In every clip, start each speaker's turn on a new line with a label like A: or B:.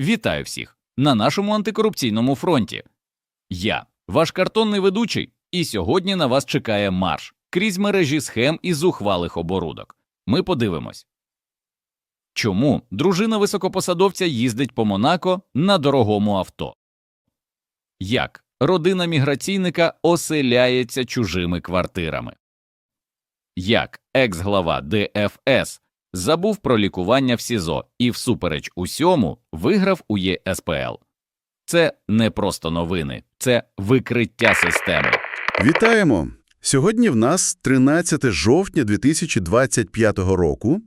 A: Вітаю всіх на нашому антикорупційному фронті. Я, ваш картонний ведучий, і сьогодні на вас чекає марш крізь мережі схем і зухвалих оборудок. Ми подивимось. Чому дружина високопосадовця їздить по Монако на дорогому авто? Як родина міграційника оселяється чужими квартирами? Як екс-глава ДФС забув про лікування в СІЗО і, всупереч усьому, виграв у ЄСПЛ. Це не просто новини, це викриття системи.
B: Вітаємо! Сьогодні в нас 13 жовтня 2025 року,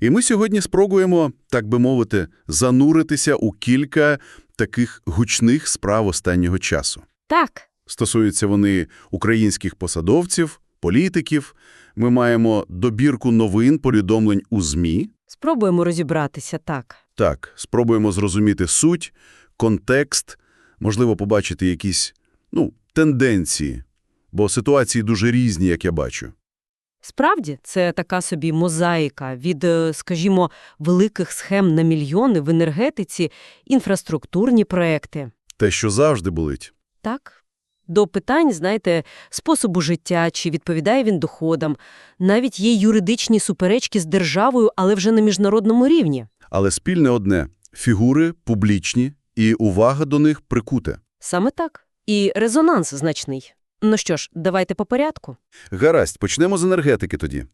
B: і ми сьогодні спробуємо, так би мовити, зануритися у кілька таких гучних справ останнього часу.
C: Так,
B: Стосуються вони українських посадовців, політиків. Ми маємо добірку новин, повідомлень у ЗМІ.
C: спробуємо розібратися так.
B: Так, спробуємо зрозуміти суть, контекст, можливо, побачити якісь, ну, тенденції, бо ситуації дуже різні, як я бачу.
C: Справді, це така собі мозаїка від, е, скажімо, великих схем на мільйони в енергетиці, інфраструктурні проекти.
B: Те, що завжди болить.
C: Так? До питань, знаєте, способу життя, чи відповідає він доходам. Навіть є юридичні суперечки з державою, але вже на міжнародному рівні.
B: Але спільне одне – фігури публічні, і увага до них прикуте.
C: Саме так. І резонанс значний. Ну що ж, давайте по порядку.
B: Гаразд, почнемо з енергетики тоді.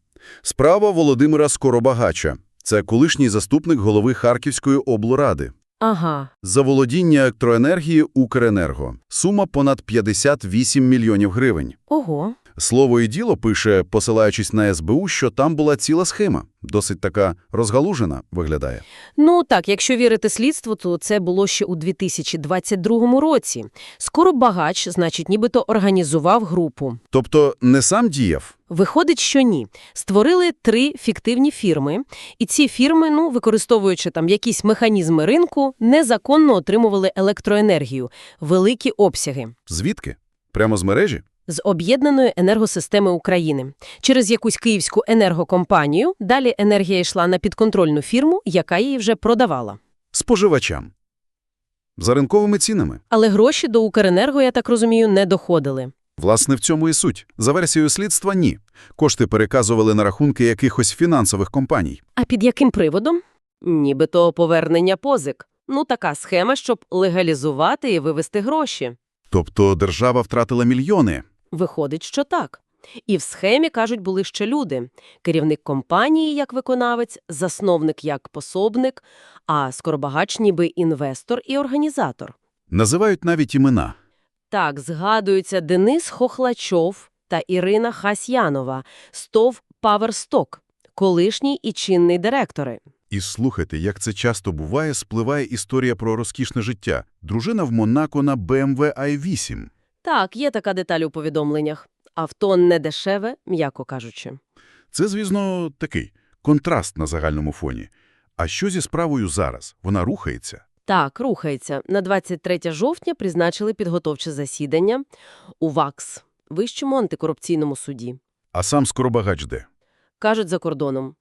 B: Справа Володимира Скоробагача. Це колишній заступник голови Харківської облради.
C: Ага,
B: За володіння електроенергії Укренерго. Сума понад 58 мільйонів гривень.
C: ого.
B: Слово і діло пише, посилаючись на СБУ, що там була ціла схема. Досить така розгалужена виглядає.
C: Ну так, якщо вірити слідству, то це було ще у 2022 році. Скоро багач, значить, нібито організував групу.
B: Тобто не сам діяв.
C: Виходить, що ні. Створили три фіктивні фірми, і ці фірми, ну, використовуючи там якісь механізми ринку, незаконно отримували електроенергію, великі обсяги.
B: Звідки? Прямо з мережі?
C: З об'єднаної енергосистеми України. Через якусь київську енергокомпанію далі енергія йшла на підконтрольну фірму, яка її вже продавала.
B: Споживачам. За ринковими цінами.
C: Але гроші до Укренерго, я так розумію, не доходили.
B: Власне, в цьому і суть. За версією слідства – ні. Кошти переказували на рахунки якихось фінансових компаній.
C: А під яким приводом? Нібито повернення позик. Ну, така схема, щоб легалізувати і вивести гроші.
B: Тобто держава втратила мільйони.
C: Виходить, що так. І в схемі, кажуть, були ще люди. Керівник компанії як виконавець, засновник як пособник, а скоробагач ніби інвестор і організатор.
B: Називають навіть імена.
C: Так, згадуються Денис Хохлачов та Ірина Хасьянова, СТОВ «Паверсток», колишній і чинний директори.
B: І слухайте, як це часто буває, спливає історія про розкішне життя. Дружина в Монако на BMW i8.
C: Так, є така деталь у повідомленнях. Авто не дешеве, м'яко кажучи.
B: Це, звісно, такий контраст на загальному фоні. А що зі справою зараз? Вона рухається?
C: Так, рухається. На 23 жовтня призначили підготовче засідання у ВАКС, Вищому антикорупційному суді.
B: А сам Скоробагач де?
C: Кажуть, за кордоном.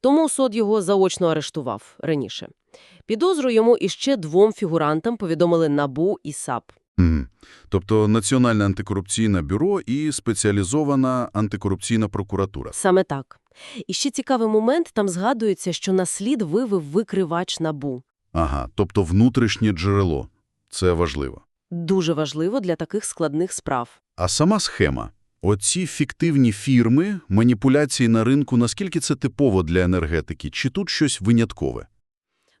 C: Тому суд його заочно арештував раніше. Підозру йому іще двом фігурантам повідомили НАБУ і САП.
B: Тобто Національне антикорупційне бюро і спеціалізована антикорупційна прокуратура.
C: Саме так. І ще цікавий момент, там згадується, що на слід вивив викривач НАБУ.
B: Ага, тобто внутрішнє джерело. Це важливо.
C: Дуже важливо для таких складних справ.
B: А сама схема. Оці фіктивні фірми, маніпуляції на ринку, наскільки це типово для енергетики? Чи тут щось виняткове?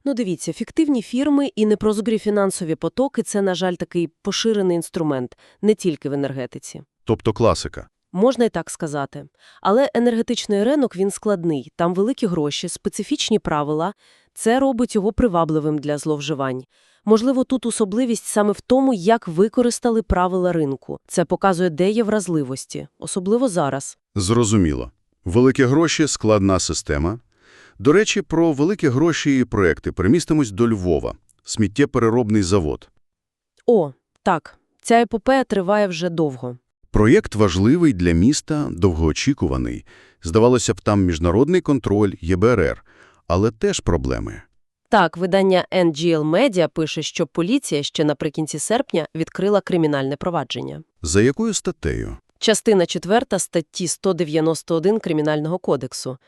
C: Ну, дивіться, фіктивні фірми і непрозорі фінансові потоки – це, на жаль, такий поширений інструмент, не тільки в енергетиці.
B: Тобто класика.
C: Можна і так сказати. Але енергетичний ринок, він складний. Там великі гроші, специфічні правила. Це робить його привабливим для зловживань. Можливо, тут особливість саме в тому, як використали правила ринку. Це показує, де є вразливості, особливо зараз.
B: Зрозуміло. Великі гроші – складна система. До речі, про великі гроші і проекти перемістимось до Львова. Сміттєпереробний завод.
C: О, так, ця епопея триває вже довго.
B: Проєкт важливий для міста, довгоочікуваний. Здавалося б, там міжнародний контроль, ЄБРР. Але теж проблеми.
C: Так, видання NGL Media пише, що поліція ще наприкінці серпня відкрила кримінальне провадження.
B: За якою статтею?
C: Частина 4 статті 191 Кримінального кодексу.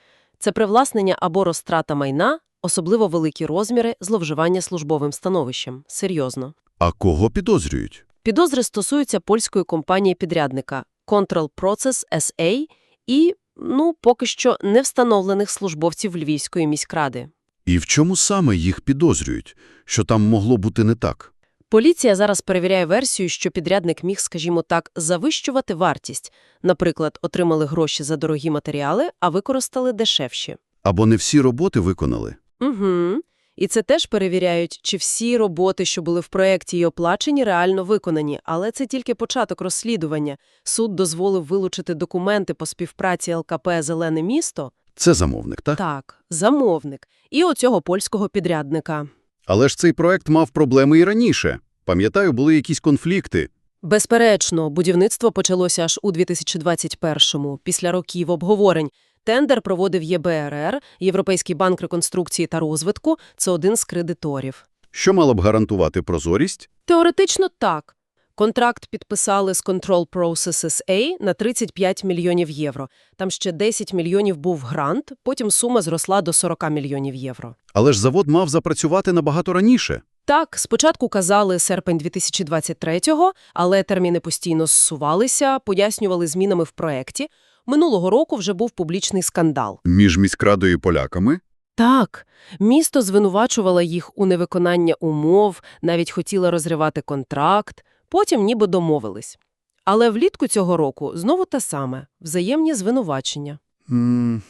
C: Це привласнення або розтрата майна, особливо великі розміри, зловживання службовим становищем. Серйозно.
B: А кого підозрюють?
C: Підозри стосуються польської компанії-підрядника Control Process SA і, ну, поки що не встановлених службовців Львівської міськради.
B: І в чому саме їх підозрюють? Що там могло бути не так?
C: Поліція зараз перевіряє версію, що підрядник міг, скажімо так, завищувати вартість. Наприклад, отримали гроші за дорогі матеріали, а використали дешевші.
B: Або не всі роботи виконали?
C: Угу. І це теж перевіряють, чи всі роботи, що були в проєкті і оплачені, реально виконані. Але це тільки початок розслідування. Суд дозволив вилучити документи по співпраці ЛКП «Зелене місто»
B: Це замовник, так?
C: Так, замовник. І оцього польського підрядника.
B: Але ж цей проект мав проблеми і раніше. Пам'ятаю, були якісь конфлікти.
C: Безперечно, будівництво почалося аж у 2021-му, після років обговорень. Тендер проводив ЄБРР, Європейський банк реконструкції та розвитку – це один з кредиторів.
B: Що мало б гарантувати прозорість?
C: Теоретично так. Контракт підписали з Control Processes A на 35 мільйонів євро. Там ще 10 мільйонів був грант, потім сума зросла до 40 мільйонів євро.
B: Але ж завод мав запрацювати набагато раніше.
C: Так, спочатку казали серпень 2023-го, але терміни постійно зсувалися, пояснювали змінами в проекті. Минулого року вже був публічний скандал.
B: Між міськрадою і поляками?
C: Так, місто звинувачувало їх у невиконання умов, навіть хотіло розривати контракт, потім ніби домовились. Але влітку цього року знову те саме – взаємні звинувачення.
B: М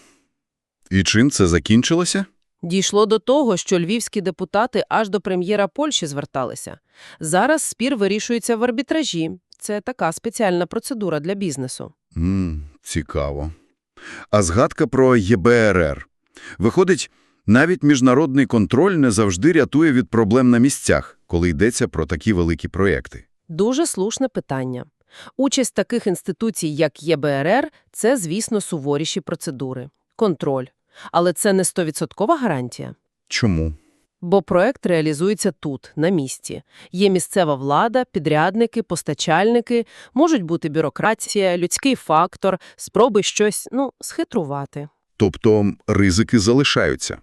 B: І чим це закінчилося?
C: Дійшло до того, що львівські депутати аж до прем'єра Польщі зверталися. Зараз спір вирішується в арбітражі. Це така спеціальна процедура для бізнесу.
B: М цікаво. А згадка про ЄБРР. Виходить, навіть міжнародний контроль не завжди рятує від проблем на місцях, коли йдеться про такі великі проекти.
C: Дуже слушне питання. Участь таких інституцій, як ЄБРР, це, звісно, суворіші процедури. Контроль. Але це не 100% гарантія.
B: Чому?
C: Бо проект реалізується тут, на місці. Є місцева влада, підрядники, постачальники, можуть бути бюрократія, людський фактор, спроби щось, ну, схитрувати.
B: Тобто ризики залишаються.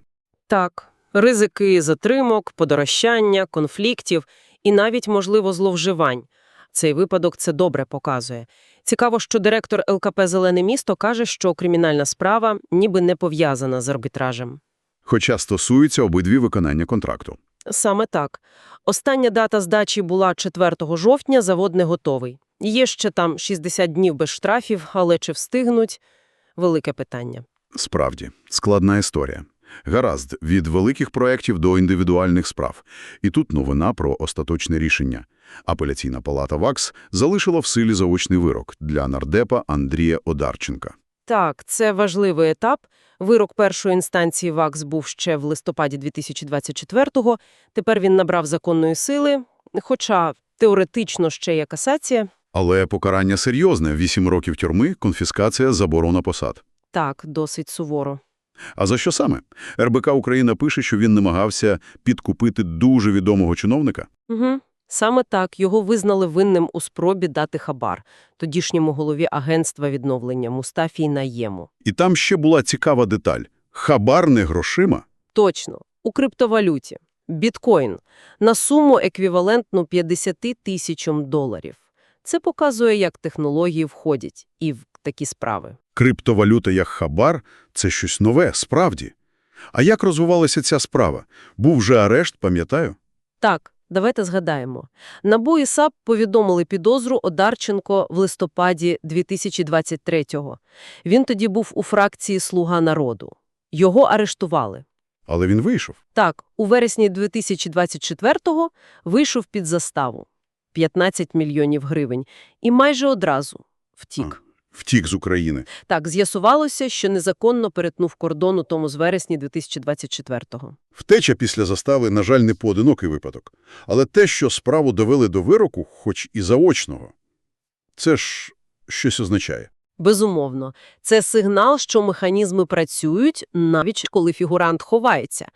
C: Так, ризики затримок, подорожчання, конфліктів і навіть, можливо, зловживань. Цей випадок це добре показує. Цікаво, що директор ЛКП «Зелене місто» каже, що кримінальна справа ніби не пов'язана з арбітражем.
B: Хоча стосуються обидві виконання контракту.
C: Саме так. Остання дата здачі була 4 жовтня, завод не готовий. Є ще там 60 днів без штрафів, але чи встигнуть – велике питання.
B: Справді, складна історія. Гаразд, від великих проєктів до індивідуальних справ. І тут новина про остаточне рішення. Апеляційна палата ВАКС залишила в силі заочний вирок для нардепа Андрія Одарченка.
C: Так, це важливий етап. Вирок першої інстанції ВАКС був ще в листопаді 2024-го. Тепер він набрав законної сили, хоча теоретично ще є касація.
B: Але покарання серйозне – 8 років тюрми, конфіскація, заборона посад.
C: Так, досить суворо.
B: А за що саме? РБК Україна пише, що він намагався підкупити дуже відомого чиновника.
C: Угу. Саме так його визнали винним у спробі дати хабар тодішньому голові агентства відновлення Мустафі Наєму.
B: І там ще була цікава деталь. Хабар не грошима.
C: Точно, у криптовалюті. Біткоін. На суму еквівалентну 50 тисячам доларів. Це показує, як технології входять і в такі справи.
B: Криптовалюта як хабар – це щось нове, справді. А як розвивалася ця справа? Був же арешт, пам'ятаю?
C: Так, давайте згадаємо. НАБУ і САП повідомили підозру Одарченко в листопаді 2023-го. Він тоді був у фракції «Слуга народу». Його арештували.
B: Але він вийшов.
C: Так, у вересні 2024-го вийшов під заставу – 15 мільйонів гривень. І майже одразу втік.
B: Втік з України.
C: Так, з'ясувалося, що незаконно перетнув кордон у тому з вересні 2024-го.
B: Втеча після застави, на жаль, не поодинокий випадок. Але те, що справу довели до вироку, хоч і заочного, це ж щось означає.
C: Безумовно. Це сигнал, що механізми працюють, навіть коли фігурант ховається.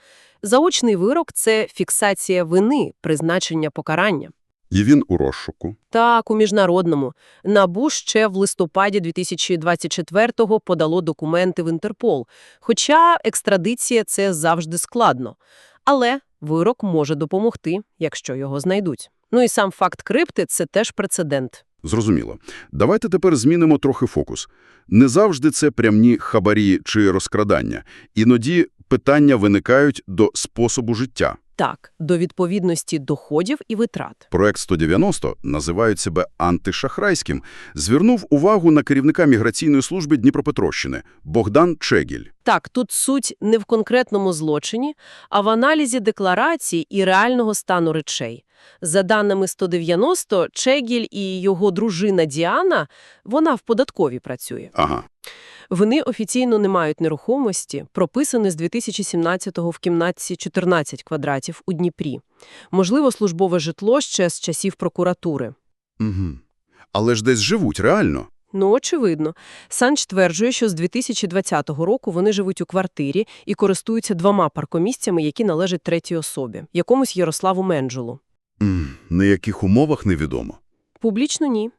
C: Заочний вирок – це фіксація вини, призначення покарання.
B: І він у розшуку.
C: Так, у міжнародному. НАБУ ще в листопаді 2024-го подало документи в Інтерпол. Хоча екстрадиція – це завжди складно. Але вирок може допомогти, якщо його знайдуть. Ну і сам факт крипти – це теж прецедент.
B: Зрозуміло. Давайте тепер змінимо трохи фокус. Не завжди це прямні хабарі чи розкрадання. Іноді питання виникають до способу життя.
C: Так, до відповідності доходів і витрат.
B: Проект 190, називають себе антишахрайським, звернув увагу на керівника міграційної служби Дніпропетровщини Богдан Чегіль.
C: Так, тут суть не в конкретному злочині, а в аналізі декларацій і реального стану речей. За даними 190, Чегіль і його дружина Діана, вона в податковій працює.
B: Ага.
C: Вони офіційно не мають нерухомості, прописані з 2017-го в кімнаті 14 квадратів у Дніпрі. Можливо, службове житло ще з часів прокуратури.
B: Угу. Але ж десь живуть, реально.
C: Ну, очевидно. Санч стверджує, що з 2020 року вони живуть у квартирі і користуються двома паркомісцями, які належать третій особі, якомусь Ярославу Менджулу.
B: М, на яких умовах невідомо.
C: Публічно – ні.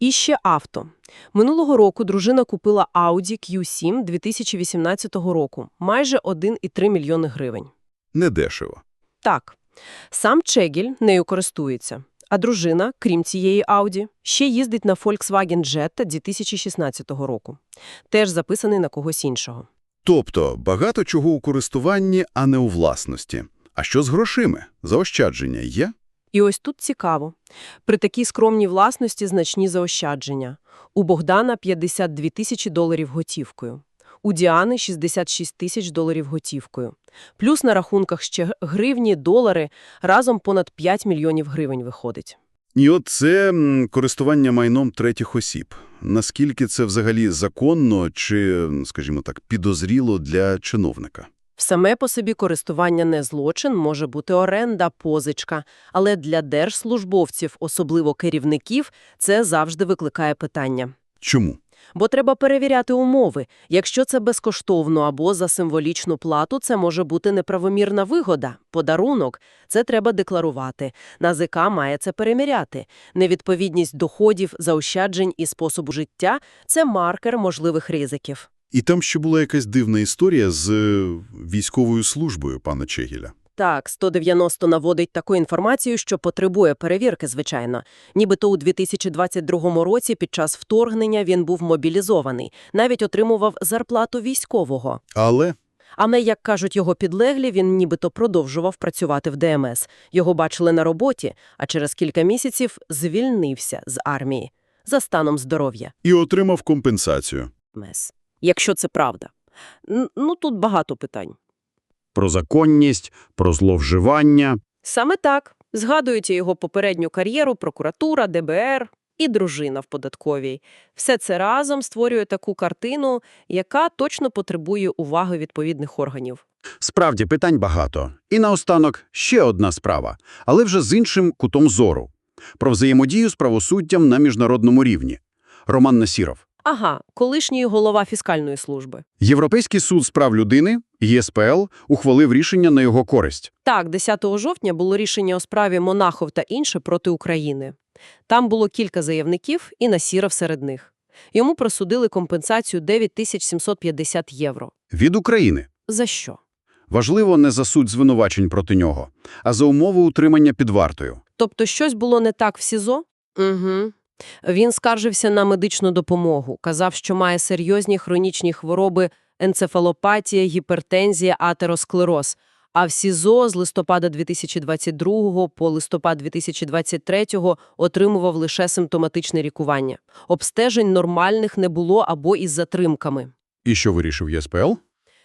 C: І ще авто. Минулого року дружина купила Audi Q7 2018 року, майже 1,3 мільйони гривень.
B: Недешево.
C: Так, сам Чегіль нею користується, а дружина, крім цієї Audi, ще їздить на Volkswagen Jetta 2016 року. Теж записаний на когось іншого.
B: Тобто багато чого у користуванні, а не у власності. А що з грошима? Заощадження є?
C: І ось тут цікаво. При такій скромній власності значні заощадження. У Богдана 52 тисячі доларів готівкою. У Діани 66 тисяч доларів готівкою. Плюс на рахунках ще гривні, долари, разом понад 5 мільйонів гривень виходить.
B: І от це користування майном третіх осіб. Наскільки це взагалі законно чи, скажімо так, підозріло для чиновника?
C: Саме по собі користування не злочин, може бути оренда, позичка, але для держслужбовців, особливо керівників, це завжди викликає питання.
B: Чому?
C: Бо треба перевіряти умови. Якщо це безкоштовно або за символічну плату, це може бути неправомірна вигода, подарунок. Це треба декларувати. НАЗК має це переміряти. Невідповідність доходів, заощаджень і способу життя – це маркер можливих ризиків.
B: І там ще була якась дивна історія з е, військовою службою пана Чегіля.
C: Так, 190 наводить таку інформацію, що потребує перевірки, звичайно. Нібито у 2022 році під час вторгнення він був мобілізований, навіть отримував зарплату військового.
B: Але
C: Але, як кажуть його підлеглі, він нібито продовжував працювати в ДМС. Його бачили на роботі, а через кілька місяців звільнився з армії за станом здоров'я.
B: і отримав компенсацію.
C: МС. Якщо це правда. Ну, тут багато питань.
D: про законність, про зловживання.
C: Саме так. Згадуєте його попередню кар'єру, прокуратура, ДБР і дружина в податковій. Все це разом створює таку картину, яка точно потребує уваги відповідних органів.
D: Справді, питань багато. І наостанок ще одна справа, але вже з іншим кутом зору. Про взаємодію з правосуддям на міжнародному рівні. Роман Насіров.
C: Ага, колишній голова фіскальної служби.
D: Європейський суд з прав людини, ЄСПЛ, ухвалив рішення на його користь.
C: Так, 10 жовтня було рішення у справі Монахов та інше проти України. Там було кілька заявників і Насіров серед них. Йому присудили компенсацію 9750 євро.
D: Від України.
C: За що?
D: Важливо не за суть звинувачень проти нього, а за умови утримання під вартою.
C: Тобто щось було не так в СІЗО? Угу. Він скаржився на медичну допомогу, казав, що має серйозні хронічні хвороби, енцефалопатія, гіпертензія, атеросклероз. А в СІЗО з листопада 2022 по листопад 2023 отримував лише симптоматичне лікування. Обстежень нормальних не було або із затримками.
D: І що вирішив ЄСПЛ?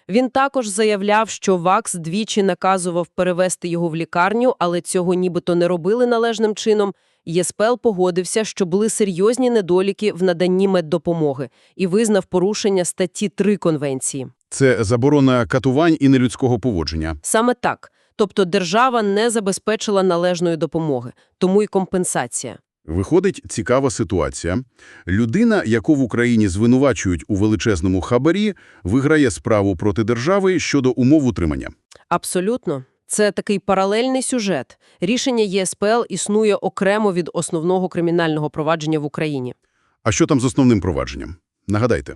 C: Він також заявляв, що ВАКС двічі наказував перевести його в лікарню, але цього нібито не робили належним чином. ЄСПЛ погодився, що були серйозні недоліки в наданні меддопомоги і визнав порушення статті 3 Конвенції.
D: Це заборона катувань і нелюдського поводження.
C: Саме так. Тобто держава не забезпечила належної допомоги, тому й компенсація.
B: Виходить цікава ситуація. Людина, яку в Україні звинувачують у величезному хабарі, виграє справу проти держави щодо умов утримання.
C: Абсолютно. Це такий паралельний сюжет. Рішення ЄСПЛ існує окремо від основного кримінального провадження в Україні.
B: А що там з основним провадженням? Нагадайте.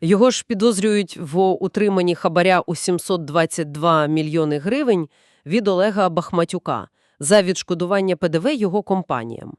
C: Його ж підозрюють в утриманні хабаря у 722 мільйони гривень від Олега Бахматюка за відшкодування ПДВ його компаніям.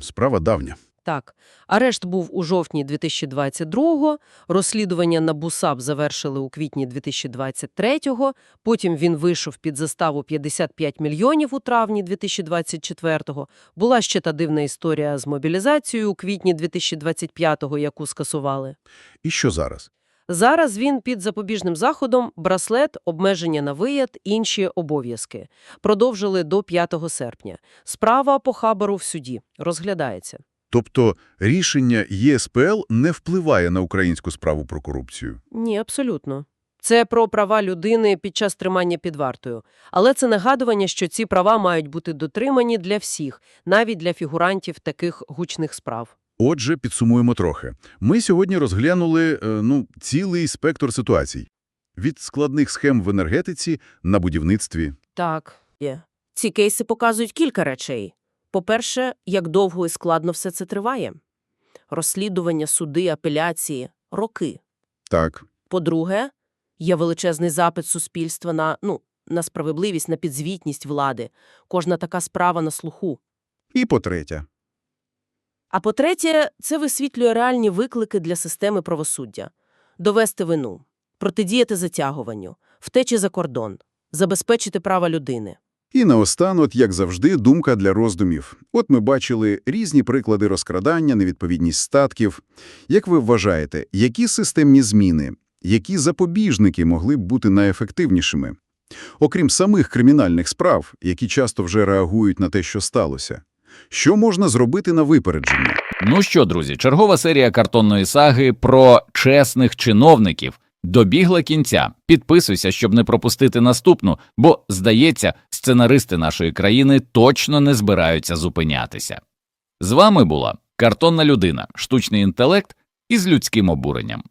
B: Справа давня.
C: Так, арешт був у жовтні 2022-го, розслідування на БУСАП завершили у квітні 2023-го, потім він вийшов під заставу 55 мільйонів у травні 2024-го. Була ще та дивна історія з мобілізацією у квітні 2025-го, яку скасували.
B: І що зараз?
C: Зараз він під запобіжним заходом, браслет, обмеження на виїзд, інші обов'язки. Продовжили до 5 серпня. Справа по хабару в суді розглядається.
B: Тобто рішення ЄСПЛ не впливає на українську справу про корупцію?
C: Ні, абсолютно. Це про права людини під час тримання під вартою. Але це нагадування, що ці права мають бути дотримані для всіх, навіть для фігурантів таких гучних справ.
B: Отже, підсумуємо трохи. Ми сьогодні розглянули е, ну, цілий спектр ситуацій. Від складних схем в енергетиці на будівництві.
C: Так, є. Ці кейси показують кілька речей. По-перше, як довго і складно все це триває. Розслідування, суди, апеляції – роки.
B: Так.
C: По-друге, є величезний запит суспільства на, ну, на справедливість, на підзвітність влади. Кожна така справа на слуху.
B: І по-третє.
C: А по-третє, це висвітлює реальні виклики для системи правосуддя. Довести вину, протидіяти затягуванню, втечі за кордон, забезпечити права людини.
E: І наостанок, як завжди, думка для роздумів. От ми бачили різні приклади розкрадання, невідповідність статків. Як ви вважаєте, які системні зміни, які запобіжники могли б бути найефективнішими? Окрім самих кримінальних справ, які часто вже реагують на те, що сталося, що можна зробити на випередження?
A: Ну що, друзі, чергова серія картонної саги про чесних чиновників добігла кінця. Підписуйся, щоб не пропустити наступну, бо, здається, сценаристи нашої країни точно не збираються зупинятися. З вами була картонна людина, штучний інтелект із людським обуренням.